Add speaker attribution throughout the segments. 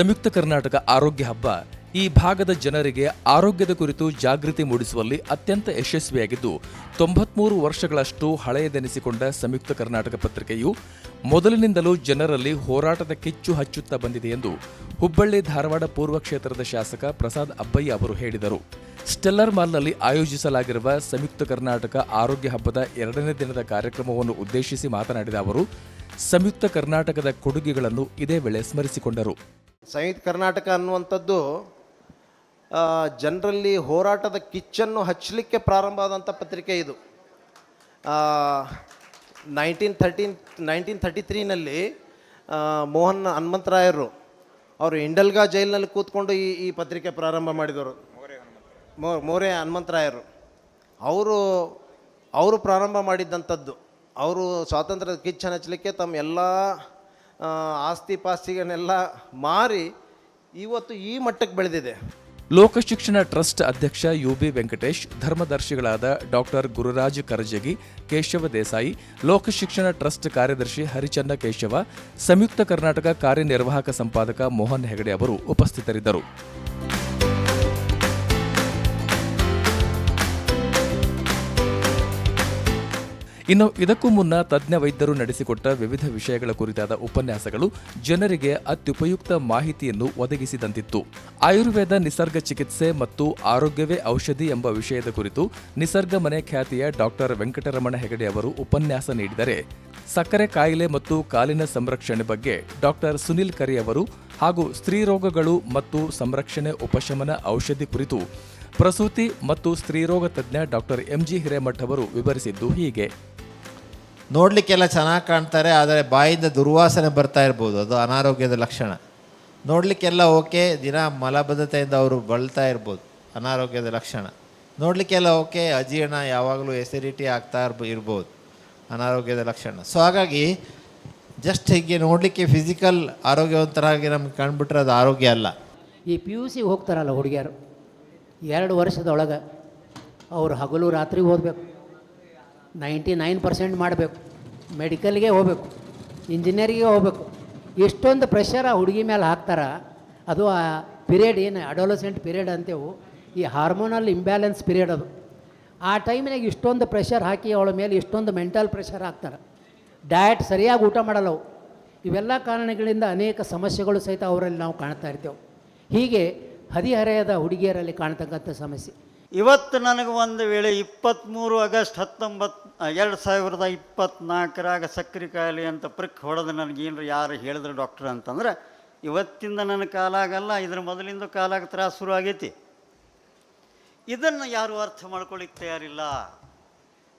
Speaker 1: ಸಂಯುಕ್ತ ಕರ್ನಾಟಕ ಆರೋಗ್ಯ ಹಬ್ಬ ಈ ಭಾಗದ ಜನರಿಗೆ ಆರೋಗ್ಯದ ಕುರಿತು ಜಾಗೃತಿ ಮೂಡಿಸುವಲ್ಲಿ ಅತ್ಯಂತ ಯಶಸ್ವಿಯಾಗಿದ್ದು, ತೊಂಬತ್ಮೂರು ವರ್ಷಗಳಷ್ಟು ಹಳೆಯದೆನಿಸಿಕೊಂಡ ಸಂಯುಕ್ತ ಕರ್ನಾಟಕ ಪತ್ರಿಕೆಯು ಮೊದಲಿನಿಂದಲೂ ಜನರಲ್ಲಿ ಹೋರಾಟದ ಕಿಚ್ಚು ಹಚ್ಚುತ್ತಾ ಬಂದಿದೆ ಎಂದು ಹುಬ್ಬಳ್ಳಿ ಧಾರವಾಡ ಪೂರ್ವ ಕ್ಷೇತ್ರದ ಶಾಸಕ ಪ್ರಸಾದ್ ಅಬ್ಬಯ್ಯ ಅವರು ಹೇಳಿದರು. ಸ್ಟೆಲ್ಲರ್ ಮಾಲ್ನಲ್ಲಿ ಆಯೋಜಿಸಲಾಗಿರುವ ಸಂಯುಕ್ತ ಕರ್ನಾಟಕ ಆರೋಗ್ಯ ಹಬ್ಬದ ಎರಡನೇ ದಿನದ ಕಾರ್ಯಕ್ರಮವನ್ನು ಉದ್ದೇಶಿಸಿ ಮಾತನಾಡಿದ ಅವರು ಸಂಯುಕ್ತ ಕರ್ನಾಟಕದ ಕೊಡುಗೆಗಳನ್ನು ಇದೇ ವೇಳೆ ಸ್ಮರಿಸಿಕೊಂಡರು.
Speaker 2: ಸಂಯುಕ್ತ ಕರ್ನಾಟಕ ಅನ್ನುವಂಥದ್ದು ಜನರಲ್ಲಿ ಹೋರಾಟದ ಕಿಚ್ಚನ್ನು ಹಚ್ಚಲಿಕ್ಕೆ ಪ್ರಾರಂಭ ಆದಂಥ ಪತ್ರಿಕೆ ಇದು. ನೈನ್ಟೀನ್ ಥರ್ಟೀನ್ ನೈನ್ಟೀನ್ ಥರ್ಟಿ ತ್ರೀನಲ್ಲಿ ಮೋಹನ್ ಹನುಮಂತರಾಯರು ಅವರು ಇಂಡಲ್ಗಾ ಜೈಲಿನಲ್ಲಿ ಕೂತ್ಕೊಂಡು ಈ ಈ ಪತ್ರಿಕೆ ಪ್ರಾರಂಭ ಮಾಡಿದವರು. ಮೋರೆ ಹನುಮಂತರಾಯರು ಅವರು ಅವರು ಪ್ರಾರಂಭ ಮಾಡಿದ್ದಂಥದ್ದು ಅವರು ಸ್ವಾತಂತ್ರ್ಯದ ಕಿಚ್ಚನ್ನು ಹಚ್ಚಲಿಕ್ಕೆ ತಮ್ಮ ಎಲ್ಲ ಆಸ್ತಿ ಪಾಸ್ತಿಗಳನ್ನೆಲ್ಲ ಮಾರಿ ಇವತ್ತು ಈ ಮಟ್ಟಕ್ಕೆ ಬೆಳೆದಿದೆ.
Speaker 1: ಲೋಕಶಿಕ್ಷಣ ಟ್ರಸ್ಟ್ ಅಧ್ಯಕ್ಷ ಯು ಬಿ ವೆಂಕಟೇಶ್, ಧರ್ಮದರ್ಶಿಗಳಾದ ಡಾಕ್ಟರ್ ಗುರುರಾಜ್ ಕರಜಗಿ, ಕೇಶವ ದೇಸಾಯಿ, ಲೋಕಶಿಕ್ಷಣ ಟ್ರಸ್ಟ್ ಕಾರ್ಯದರ್ಶಿ ಹರಿಚಂದ್ರ ಕೇಶವ, ಸಂಯುಕ್ತ ಕರ್ನಾಟಕ ಕಾರ್ಯನಿರ್ವಾಹಕ ಸಂಪಾದಕ ಮೋಹನ್ ಹೆಗಡೆ ಅವರು ಉಪಸ್ಥಿತರಿದ್ದರು. ಇನ್ನು ಇದಕ್ಕೂ ಮುನ್ನ ತಜ್ಞ ವೈದ್ಯರು ನಡೆಸಿಕೊಟ್ಟ ವಿವಿಧ ವಿಷಯಗಳ ಕುರಿತಾದ ಉಪನ್ಯಾಸಗಳು ಜನರಿಗೆ ಅತ್ಯುಪಯುಕ್ತ ಮಾಹಿತಿಯನ್ನು ಒದಗಿಸಿದಂತಿತ್ತು. ಆಯುರ್ವೇದ ನಿಸರ್ಗ ಚಿಕಿತ್ಸೆ ಮತ್ತು ಆರೋಗ್ಯವೇ ಔಷಧಿ ಎಂಬ ವಿಷಯದ ಕುರಿತು ನಿಸರ್ಗ ಮನೆ ಖ್ಯಾತಿಯ ಡಾಕ್ಟರ್ ವೆಂಕಟರಮಣ ಹೆಗಡೆ ಅವರು ಉಪನ್ಯಾಸ ನೀಡಿದರೆ, ಸಕ್ಕರೆ ಕಾಯಿಲೆ ಮತ್ತು ಕಾಲಿನ ಸಂರಕ್ಷಣೆ ಬಗ್ಗೆ ಡಾಕ್ಟರ್ ಸುನಿಲ್ ಕರಿ ಅವರು ಹಾಗೂ ಸ್ತ್ರೀರೋಗಗಳು ಮತ್ತು ಸಂರಕ್ಷಣೆ ಉಪಶಮನ ಔಷಧಿ ಕುರಿತು ಪ್ರಸೂತಿ ಮತ್ತು ಸ್ತ್ರೀರೋಗ ತಜ್ಞ ಡಾಕ್ಟರ್ ಎಂಜಿ ಹಿರೇಮಠ್ ಅವರು ವಿವರಿಸಿದ್ದು ಹೀಗೆ.
Speaker 3: ನೋಡಲಿಕ್ಕೆಲ್ಲ ಚೆನ್ನಾಗಿ ಕಾಣ್ತಾರೆ, ಆದರೆ ಬಾಯಿಂದ ದುರ್ವಾಸನೆ ಬರ್ತಾ ಇರ್ಬೋದು. ಅದು ಅನಾರೋಗ್ಯದ ಲಕ್ಷಣ. ನೋಡಲಿಕ್ಕೆಲ್ಲ ಓಕೆ, ದಿನ ಮಲಬದ್ಧತೆಯಿಂದ ಅವರು ಬಳಲ್ತಾ ಇರ್ಬೋದು. ಅನಾರೋಗ್ಯದ ಲಕ್ಷಣ. ನೋಡಲಿಕ್ಕೆಲ್ಲ ಓಕೆ, ಅಜೀರ್ಣ ಯಾವಾಗಲೂ ಎಸಿಡಿಟಿ ಆಗ್ತಾ ಇರ್ಬೋ, ಇರ್ಬೋದು. ಅನಾರೋಗ್ಯದ ಲಕ್ಷಣ. ಸೊ ಹಾಗಾಗಿ ಜಸ್ಟ್ ಹೀಗೆ ನೋಡಲಿಕ್ಕೆ ಫಿಸಿಕಲ್ ಆರೋಗ್ಯವಂತರಾಗಿ ನಮ್ಗೆ ಕಂಡುಬಿಟ್ರೆ ಅದು ಆರೋಗ್ಯ ಅಲ್ಲ.
Speaker 4: ಈ ಪಿ ಯು ಸಿಗೆ ಹೋಗ್ತಾರಲ್ಲ ಹುಡುಗಿಯರು, ಎರಡು ವರ್ಷದೊಳಗೆ ಅವರು ಹಗಲು ರಾತ್ರಿ ಓದಬೇಕು. ನೈಂಟಿ ನೈನ್ ಪರ್ಸೆಂಟ್ ಮಾಡಬೇಕು. ಮೆಡಿಕಲ್ಗೆ ಹೋಗಬೇಕು. ಇಂಜಿನಿಯರಿಗೆ ಹೋಗಬೇಕು. ಎಷ್ಟೊಂದು ಪ್ರೆಷರ್ ಆ ಹುಡುಗಿ ಮೇಲೆ ಹಾಕ್ತಾರ, ಅದು ಆ ಪಿರಿಯಡ್ ಏನು ಅಡೋಲಸೆಂಟ್ ಪಿರಿಯಡ್ ಅಂತೇವು, ಈ ಹಾರ್ಮೋನಲ್ ಇಂಬ್ಯಾಲೆನ್ಸ್ ಪಿರಿಯಡ್ ಅದು. ಆ ಟೈಮಿನಾಗ ಇಷ್ಟೊಂದು ಪ್ರೆಷರ್ ಹಾಕಿ ಅವಳ ಮೇಲೆ ಇಷ್ಟೊಂದು ಮೆಂಟಲ್ ಪ್ರೆಷರ್ ಹಾಕ್ತಾರೆ. ಡಯಟ್ ಸರಿಯಾಗಿ ಊಟ ಮಾಡಲ್ಲವು. ಇವೆಲ್ಲ ಕಾರಣಗಳಿಂದ ಅನೇಕ ಸಮಸ್ಯೆಗಳು ಸಹಿತ ಅವರಲ್ಲಿ ನಾವು ಕಾಣ್ತಾ ಇರ್ತೇವೆ. ಹೀಗೆ ಹದಿಹರೆಯದ ಹುಡುಗಿಯರಲ್ಲಿ ಕಾಣ್ತಕ್ಕಂಥ ಸಮಸ್ಯೆ.
Speaker 5: ಇವತ್ತು ನನಗೆ ಒಂದು ವೇಳೆ ಇಪ್ಪತ್ತ್ಮೂರು ಆಗಸ್ಟ್ ಹತ್ತೊಂಬತ್ತು ಎರಡು ಸಾವಿರದ ಇಪ್ಪತ್ತ್ನಾಲ್ಕರಾಗ ಸಕ್ಕರೆ ಕಾಯಿಲೆ ಅಂತ ಪ್ರಿಕ್ ಹೊಡೆದು ನನಗೇನು ಯಾರು ಹೇಳಿದ್ರು ಡಾಕ್ಟರ್ ಅಂತಂದ್ರೆ, ಇವತ್ತಿಂದ ನನ್ನ ಕಾಲಾಗಲ್ಲ ಇದ್ರ ಮೊದಲಿಂದ ಕಾಲಾಗ ತ್ರಾಸ ಶುರು ಆಗೈತಿ. ಇದನ್ನು ಯಾರು ಅರ್ಥ ಮಾಡ್ಕೊಳ್ಳಿಕ್ಕೆ ತಯಾರಿಲ್ಲ.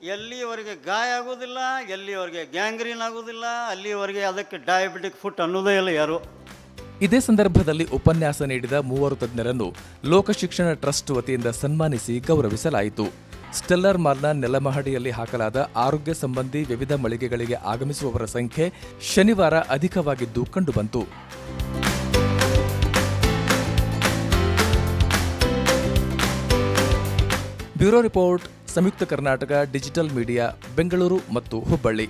Speaker 5: ಎಲ್ಲಿವರೆಗೆ ಗಾಯ ಆಗೋದಿಲ್ಲ ಎಲ್ಲಿವರೆಗೆ ಗ್ಯಾಂಗ್ರೀನ್ ಆಗೋದಿಲ್ಲ ಅಲ್ಲಿಯವರೆಗೆ ಅದಕ್ಕೆ ಡಯಾಬಿಟಿಕ್ ಫುಟ್ ಅನ್ನೋದೇ ಇಲ್ಲ ಯಾರು.
Speaker 1: ಇದೇ ಸಂದರ್ಭದಲ್ಲಿ ಉಪನ್ಯಾಸ ನೀಡಿದ ಮೂವರು ತಜ್ಞರನ್ನು ಲೋಕಶಿಕ್ಷಣ ಟ್ರಸ್ಟ್ ವತಿಯಿಂದ ಸನ್ಮಾನಿಸಿ ಗೌರವಿಸಲಾಯಿತು. ಸ್ಟೆಲ್ಲರ್ ಮಾಲ್ನ ನೆಲಮಹಡಿಯಲ್ಲಿ ಹಾಕಲಾದ ಆರೋಗ್ಯ ಸಂಬಂಧಿ ವಿವಿಧ ಮಳಿಗೆಗಳಿಗೆ ಆಗಮಿಸುವವರ ಸಂಖ್ಯೆ ಶನಿವಾರ ಅಧಿಕವಾಗಿದ್ದು ಕಂಡುಬಂತು. Bureau report, Samyukta Karnataka digital media, Bengaluru ಮತ್ತು ಹುಬ್ಬಳ್ಳಿ.